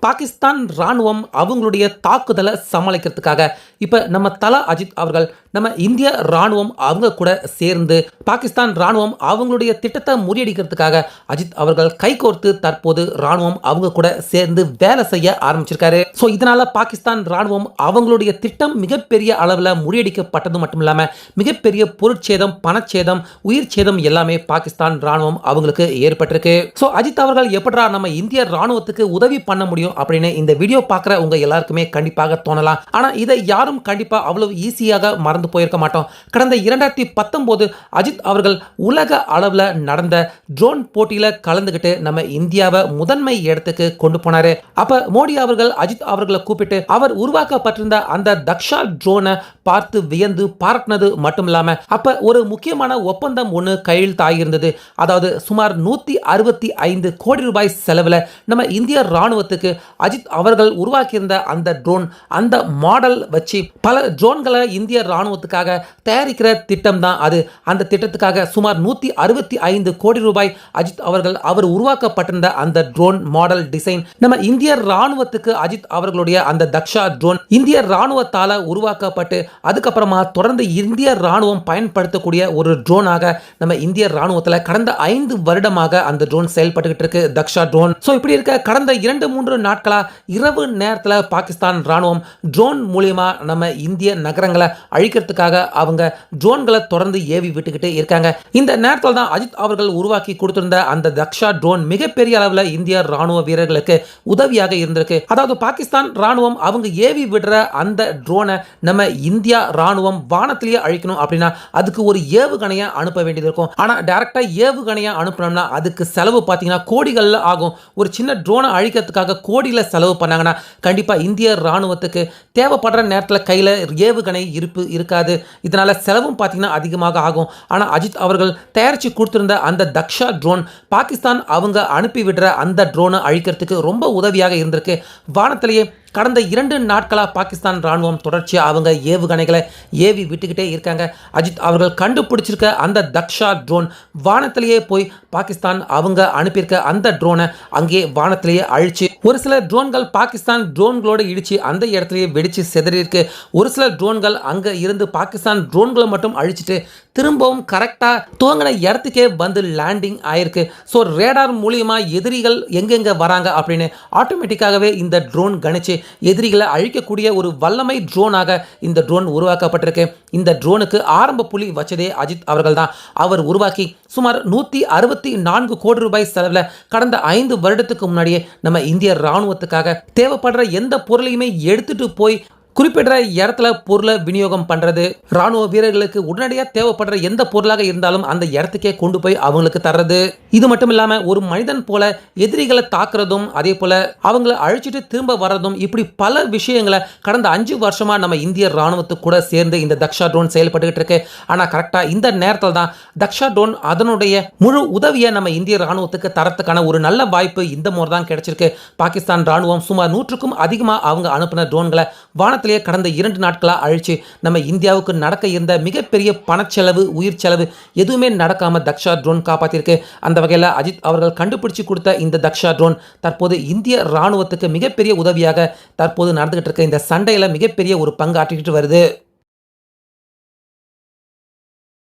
பாகிஸ்தான் ராணுவம் அவங்களுடைய தாக்குதலை சமாளிக்கிறதுக்காக. இப்போ நம்ம தலா அஜித் அவர்கள் நம்ம இந்திய ராணுவம் அவங்க கூட சேர்ந்து பாகிஸ்தான் ராணுவம் அவங்களுடைய திட்டத்தை முறியடிக்கிறதுக்காக அஜித் அவர்கள் கைகோர்த்து தற்போது ராணுவம் அவங்க கூட சேர்ந்து வேலை செய்ய ஆரம்பிச்சிருக்காரு. ஸோ இதனால பாகிஸ்தான் ராணுவம் அவங்களுடைய திட்டம் மிகப்பெரிய அளவில் முறியடிக்கப்பட்டது மட்டும் இல்லாமல் மிகப்பெரிய பொருட்சேதம் பணச்சேதம் உயிர் சேதம் எல்லாமே பாகிஸ்தான் ராணுவம் அவங்களுக்கு ஏற்பட்டிருக்கு. ஸோ அஜித் அவர்கள் எப்படா நம்ம இந்திய ராணுவத்துக்கு உதவி பண்ண முடியும் அப்படின்னு இந்த வீடியோ பார்க்குற உங்க எல்லாருக்குமே கண்டிப்பாக தோணலாம். ஆனால் இதை யாரும் கண்டிப்பாக அவ்வளவு ஈஸியாக மறந்து போயிருக்க மாட்டோம். கடந்த இரண்டாயிரத்தி பத்தொம்போது அஜித் அவர்கள் உலக அளவில் நடந்த ட்ரோன் போட்டியில் கலந்துக்கிட்டு நம்ம இந்தியாவை முதன்மை இடத்துக்கு கொண்டு போனாரு. அப்ப மோடி அவர்கள் அஜித் அவர்களை கூப்பிட்டு அவர் உருவாக்கப்பட்டிருந்த அந்த தக்ஷா ட்ரோனை பார்த்து வியந்து பாராட்டினது மட்டும் இல்லாம அப்ப ஒரு முக்கியமான ஒப்பந்தம் ஒன்று கையெழுத்தாகியிருந்தது அதாவது சுமார் நூத்தி அறுபத்தி ஐந்து கோடி ரூபாய் செலவில் நம்ம இந்திய ராணுவத்துக்கு அஜித் அவர்கள் உருவாக்கியிருந்த அந்த ட்ரோன் அந்த மாடல் வச்சு பல ட்ரோன்களை இந்திய ராணுவ இராணுவத்துக்காக தயாரிக்கிற திட்டம் தான் அது. அந்த திட்டத்துக்காக சுமார் நூற்றி அறுபத்தி ஐந்து கோடி ரூபாய் அஜித் அவர்கள் அவர் உருவாக்கப்பட்டிருந்த அந்த ட்ரோன் மாடல் டிசைன் நம்ம இந்திய ராணுவத்துக்கு அஜித் அவர்களுடைய அந்த தக்ஷா ட்ரோன் இந்திய ராணுவத்தால் உருவாக்கப்பட்டு அதுக்கப்புறமா தொடர்ந்து இந்திய ராணுவம் பயன்படுத்தக்கூடிய ஒரு ட்ரோனாக நம்ம இந்திய ராணுவத்தில் கடந்த ஐந்து வருடமாக அந்த ட்ரோன் செயல்பட்டுக்கிட்டு இருக்கு தக்ஷா ட்ரோன் ஸோ இப்படி இருக்க கடந்த இரண்டு மூன்று நாட்களாக இரவு நேரத்தில் பாகிஸ்தான் ராணுவம் ட்ரோன் மூலயமா நம்ம இந்திய நகரங்களை அழிக்க அழிக்கிறதுக்காக அவங்க ட்ரோன்களை தொடர்ந்து ஏவி விட்டுக்கிட்டே இருக்காங்க. இந்த நேரத்தில் தான் அஜித் அவர்கள் உருவாக்கி கொடுத்திருந்த அந்த தக்ஷா ட்ரோன் மிகப்பெரிய அளவில் இந்திய ராணுவ வீரர்களுக்கு உதவியாக இருந்திருக்கு. அதாவது பாகிஸ்தான் ராணுவம் அவங்க ஏவி விடுற அந்த ட்ரோனை நம்ம இந்தியா ராணுவம் வானத்திலேயே அழிக்கணும் அப்படின்னா அதுக்கு ஒரு ஏவுகணையை அனுப்ப வேண்டியது இருக்கும். ஆனால் டேரக்டா ஏவுகணையை அனுப்பினோம்னா அதுக்கு செலவு பார்த்தீங்கன்னா கோடிகளில் ஆகும். ஒரு சின்ன ட்ரோனை அழிக்கிறதுக்காக கோடியில் செலவு பண்ணாங்கன்னா கண்டிப்பாக இந்திய ராணுவத்துக்கு தேவைப்படுற நேரத்தில் கையில் ஏவுகணை இருப்பு இருக்கு. இருக்காது. இதனால் செலவும் பார்த்தீங்கன்னா அதிகமாக ஆகும். ஆனால் அஜித் அவர்கள் தயாரித்து கொடுத்திருந்த அந்த தக்ஷா ட்ரோன் பாகிஸ்தான் அவங்க அனுப்பி விடுற அந்த ட்ரோனை அழிக்கிறதுக்கு ரொம்ப உதவியாக இருந்திருக்கு. வானத்திலேயே கடந்த இரண்டு நாட்களாக பாகிஸ்தான் ராணுவம் தொடர்ச்சியாக அவங்க ஏவுகணைகளை ஏவி விட்டுக்கிட்டே இருக்காங்க. அஜித் அவர்கள் கண்டுபிடிச்சிருக்க அந்த தக்ஷா ட்ரோன் வானத்திலேயே போய் பாகிஸ்தான் அவங்க அனுப்பியிருக்க அந்த ட்ரோனை அங்கே வானத்திலேயே அழித்து ஒரு சில ட்ரோன்கள் பாகிஸ்தான் ட்ரோன்களோடு இடிச்சு அந்த இடத்துலையே வெடித்து செதறியிருக்கு. ஒரு சில ட்ரோன்கள் அங்கே இருந்து பாகிஸ்தான் ட்ரோன்களை மட்டும் அழிச்சிட்டு திரும்பவும் கரெக்டாக துவங்கின இடத்துக்கே வந்து லேண்டிங் ஆயிருக்கு. ஸோ ரேடார் மூலியமாக எதிரிகள் எங்கெங்கே வராங்க அப்படின்னு ஆட்டோமேட்டிக்காகவே இந்த ட்ரோன் கணிச்சு எதிரிகளை அழிக்கக்கூடிய ஒரு வல்லமை ட்ரோனாக இந்த ட்ரோன் உருவாக்கப்பட்டிருக்கு. இந்த ட்ரோனுக்கு ஆரம்ப புள்ளி வச்சதே அஜித் அவர்கள் தான் அவர் உருவாக்கி சுமார் நூற்றி அறுபத்தி நான்கு கோடி ரூபாய் செலவில் கடந்த ஐந்து வருடத்துக்கு முன்னாடியே நம்ம இந்திய ராணுவத்துக்காக தேவைப்படுற எந்த பொருளையுமே எடுத்துட்டு போய் குறிப்பிட்ட இடத்துல பொருளை விநியோகம் பண்ணுறது ராணுவ வீரர்களுக்கு உடனடியாக தேவைப்படுற எந்த பொருளாக இருந்தாலும் அந்த இடத்துக்கே கொண்டு போய் அவங்களுக்கு தர்றது. இது மட்டும் இல்லாமல் ஒரு மனிதன் போல எதிரிகளை தாக்குறதும் அதே போல அவங்கள அழிச்சிட்டு திரும்ப வர்றதும் இப்படி பல விஷயங்களை கடந்த அஞ்சு வருஷமாக நம்ம இந்திய ராணுவத்துக்கு கூட சேர்ந்து இந்த தக்ஷா ட்ரோன் செயல்பட்டுக்கிட்டு இருக்கு. ஆனால் கரெக்டாக இந்த நேரத்தில் தான் தக்ஷா ட்ரோன் அதனுடைய முழு உதவியை நம்ம இந்திய ராணுவத்துக்கு தரத்துக்கான ஒரு நல்ல வாய்ப்பு இந்த முறை தான் கிடைச்சிருக்கு. பாகிஸ்தான் ராணுவம் சுமார் நூற்றுக்கும் அதிகமாக அவங்க அனுப்பின ட்ரோன்களை வானத்திலேயே கடந்த இரண்டு நாட்களாக அழிச்சு நம்ம இந்தியாவுக்கு நடக்க இருந்த மிகப்பெரிய பணச்செலவு உயிர் செலவு எதுவுமே நடக்காமல் தக்ஷா ட்ரோன் காப்பாற்றிருக்கு அந்த வகையில் அஜித் அவர்கள் கண்டுபிடிச்சு கொடுத்த இந்த தக்ஷா ட்ரோன் தற்போது இந்திய ராணுவத்துக்கு மிகப்பெரிய உதவியாக தற்போது நடந்துகிட்டு இருக்க இந்த சண்டையில் மிகப்பெரிய ஒரு பங்காற்றிக்கிட்டு வருது.